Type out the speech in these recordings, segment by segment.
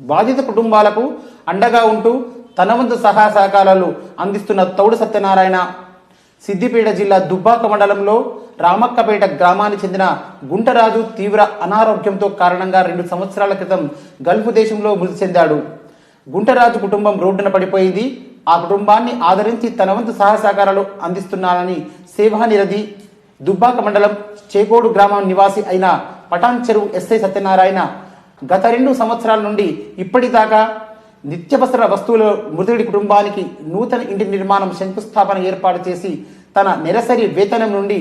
బాధిత కుటుంబాలకు అండగా ఉంటూ తన వంతు సహాయ సహకారాలు అందిస్తున్న తౌడు సత్యనారాయణ సిద్దిపేట జిల్లా దుబ్బాక మండలంలో రామక్కపేట గ్రామానికి చెందిన గుంటరాజు తీవ్ర అనారోగ్యంతో కారణంగా రెండు సంవత్సరాల క్రితం గల్ఫ్ దేశంలో మృతి చెందాడు. గుంటరాజు కుటుంబం రోడ్డున పడిపోయింది. ఆ కుటుంబాన్ని ఆదరించి తన వంతు సహాయ సహకారాలు అందిస్తున్నానని సేవానిరధి దుబ్బాక మండలం చేకోడు గ్రామం నివాసి అయిన పటాన్ చెరువు ఎస్ఐ సత్యనారాయణ గత రెండు సంవత్సరాల నుండి ఇప్పటిదాకా నిత్యవసర వస్తువుల మృతుడి కుటుంబానికి నూతన ఇంటి నిర్మాణం శంకుస్థాపన ఏర్పాటు చేసి తన నెలసరి వేతనం నుండి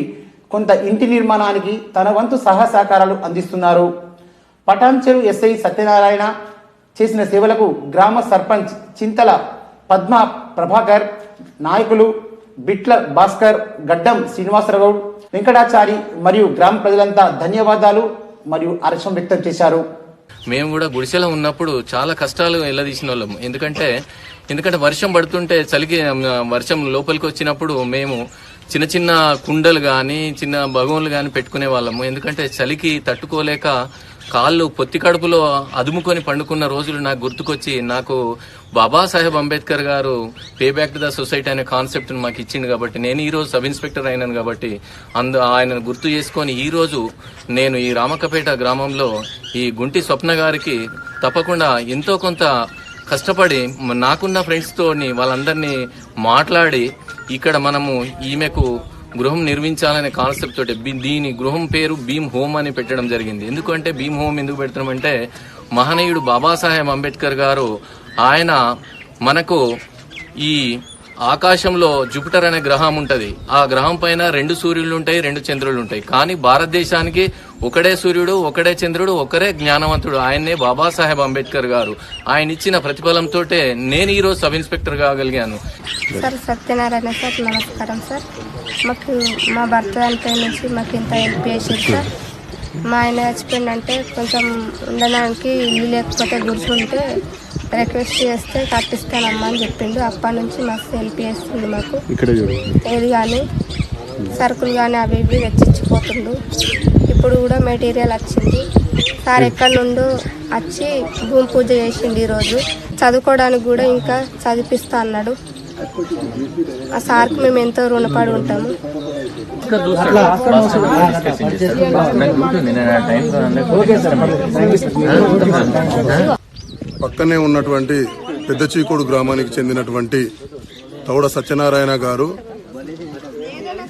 కొంత ఇంటి నిర్మాణానికి తన వంతు సహాయ సహకారాలు అందిస్తున్నారు. పటాన్ చెరువు ఎస్ఐ సత్యనారాయణ చేసిన సేవలకు గ్రామ సర్పంచ్ చింతల పద్మ ప్రభాకర్ నాయకులు బిట్ల భాస్కర్ గడ్డం శ్రీనివాసరావు వెంకటాచారి మరియు గ్రామ ప్రజలంతా ధన్యవాదాలు మరియు హర్షం వ్యక్తం చేశారు. మేము కూడా గుడిసెలో ఉన్నప్పుడు చాలా కష్టాలు ఎల్లదీసిన వాళ్ళము ఎందుకంటే ఎందుకంటే వర్షం పడుతుంటే చలికి వర్షం లోపలికి వచ్చినప్పుడు మేము చిన్న చిన్న కుండలు కానీ చిన్న భగవన్లు కానీ పెట్టుకునే వాళ్ళము. ఎందుకంటే చలికి తట్టుకోలేక కాళ్ళు పొత్తి కడుపులో అదుముకొని పండుకున్న రోజులు నాకు గుర్తుకొచ్చి నాకు Babasaheb Ambedkar garu pay back to the society అనే కాన్సెప్ట్ మాకు ఇచ్చింది కాబట్టి నేను ఈరోజు సబ్ ఇన్స్పెక్టర్ అయినాను కాబట్టి అందు ఆయన గుర్తు చేసుకొని ఈరోజు నేను ఈ రామక్కపేట గ్రామంలో ఈ గుంటి స్వప్న గారికి తప్పకుండా ఎంతో కొంత కష్టపడి నాకున్న ఫ్రెండ్స్తో వాళ్ళందరినీ మాట్లాడి ఇక్కడ మనము ఈమెకు గృహం నిర్మించాలనే కాన్సెప్ట్ తోటి దీని గృహం పేరు భీమ్ హోమ్ అని పెట్టడం జరిగింది. ఎందుకంటే భీమ్ హోమ్ ఎందుకు పెడుతున్నామంటే మహనీయుడు బాబాసాహెబ్ అంబేద్కర్ గారు ఆయన మనకు ఈ ఆకాశంలో జూపిటర్ అనే గ్రహం ఉంటుంది. ఆ గ్రహం పైన రెండు సూర్యులు ఉంటాయి రెండు చంద్రులు ఉంటాయి. కానీ భారతదేశానికి ఒకడే సూర్యుడు ఒకడే చంద్రుడు ఒకరే జ్ఞానవంతుడు. ఆయన్నే బాబాసాహెబ్ అంబేద్కర్ గారు. ఆయన ఇచ్చిన ప్రతిఫలంతో నేను ఈ రోజు సబ్ ఇన్స్పెక్టర్ కాగలిగాను. సార్ సత్యనారాయణ సార్ నమస్కారం సార్. మాకు మా భర్త చనిపోయిన నుంచి మాకు ఇంత హెల్ప్ చేసారు సార్. మా ఆయన చచ్చిపోయిందంటే కొంచెం ఉండడానికి ఇల్లు లేకపోతే గుర్తుంటే రిక్వెస్ట్ చేస్తే కట్టిస్తానమ్మా అని చెప్పిండు. అప్పటి నుంచి మస్తు హెల్ప్ చేస్తుంది మాకు. ఏది కానీ సరుకులు కానీ అవి ఇవి తెచ్చిచ్చిపోతుండు. ఇప్పుడు కూడా మెటీరియల్ వచ్చింది. సార్ ఎక్కడి నుండో వచ్చి భూమి పూజ చేసిండు ఈరోజు. చదువుకోవడానికి కూడా ఇంకా చదివిస్తా అన్నాడు. ఆ సార్కి మేము ఎంతో రుణపడి ఉంటాము. పక్కనే ఉన్నటువంటి పెద్ద చీకోడు గ్రామానికి చెందినటువంటి తౌడ సత్యనారాయణ గారు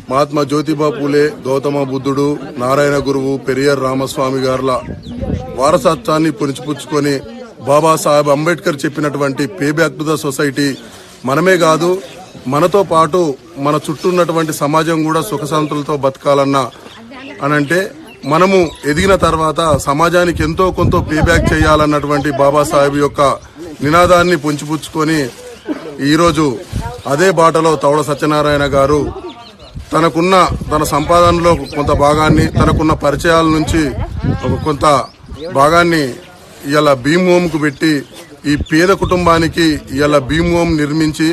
మహాత్మా జ్యోతిబా పూలే గౌతమ బుద్ధుడు నారాయణ గురువు పెరియార్ రామస్వామి గారుల వారసత్వాన్ని పుణిచిపుచ్చుకొని బాబాసాహెబ్ అంబేద్కర్ చెప్పినటువంటి pay back to the society మనమే కాదు మనతో పాటు మన చుట్టూ ఉన్నటువంటి సమాజం కూడా సుఖశాంతులతో బతకాలన్న అనంటే మనము ఎదిగిన తర్వాత సమాజానికి ఎంతో కొంత పే బ్యాక్ చేయాలన్నటువంటి బాబాసాహెబ్ యొక్క నినాదాన్ని పుంచిపుచ్చుకొని ఈరోజు అదే బాటలో తౌడ సత్యనారాయణ గారు తనకున్న తన సంపాదనలో కొంత భాగాన్ని తనకున్న పరిచయాల నుంచి ఒక కొంత భాగాన్ని ఇలా భీమ్ హోమ్కు పెట్టి ఈ పేద కుటుంబానికి ఇలా భీమ్ హోమ్ నిర్మించి